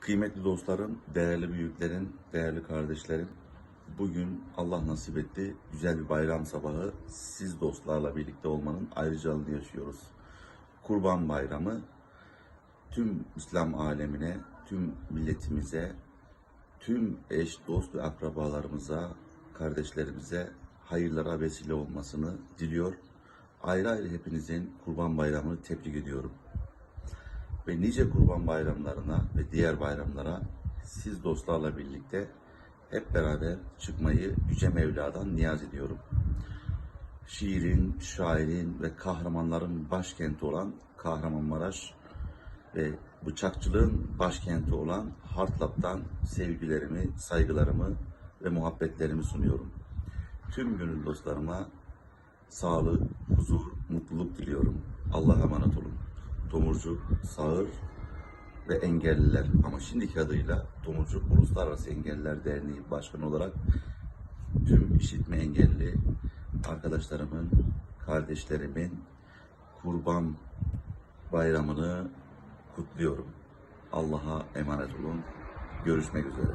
Kıymetli dostlarım, değerli büyüklerim, değerli kardeşlerim. Bugün Allah nasip etti. Güzel bir bayram sabahı siz dostlarla birlikte olmanın ayrıcalığını yaşıyoruz. Kurban Bayramı tüm İslam alemine, tüm milletimize, tüm eş, dost ve akrabalarımıza, kardeşlerimize hayırlara vesile olmasını diliyor. Ayrı ayrı hepinizin Kurban Bayramı'nı tebrik ediyorum ve nice kurban bayramlarına ve diğer bayramlara siz dostlarla birlikte hep beraber çıkmayı Yüce Mevla'dan niyaz ediyorum. Şiirin, şairin ve kahramanların başkenti olan Kahramanmaraş ve bıçakçılığın başkenti olan Hartlap'tan sevgilerimi, saygılarımı ve muhabbetlerimi sunuyorum. Tüm gönül dostlarıma sağlık, huzur, mutluluk diliyorum. Allah'a emanet olun. Tomurcuk, Sağır ve Engelliler ama şimdiki adıyla Tomurcuk Uluslararası Engelliler Derneği Başkanı olarak tüm işitme engelli arkadaşlarımın, kardeşlerimin kurban bayramını kutluyorum. Allah'a emanet olun. Görüşmek üzere.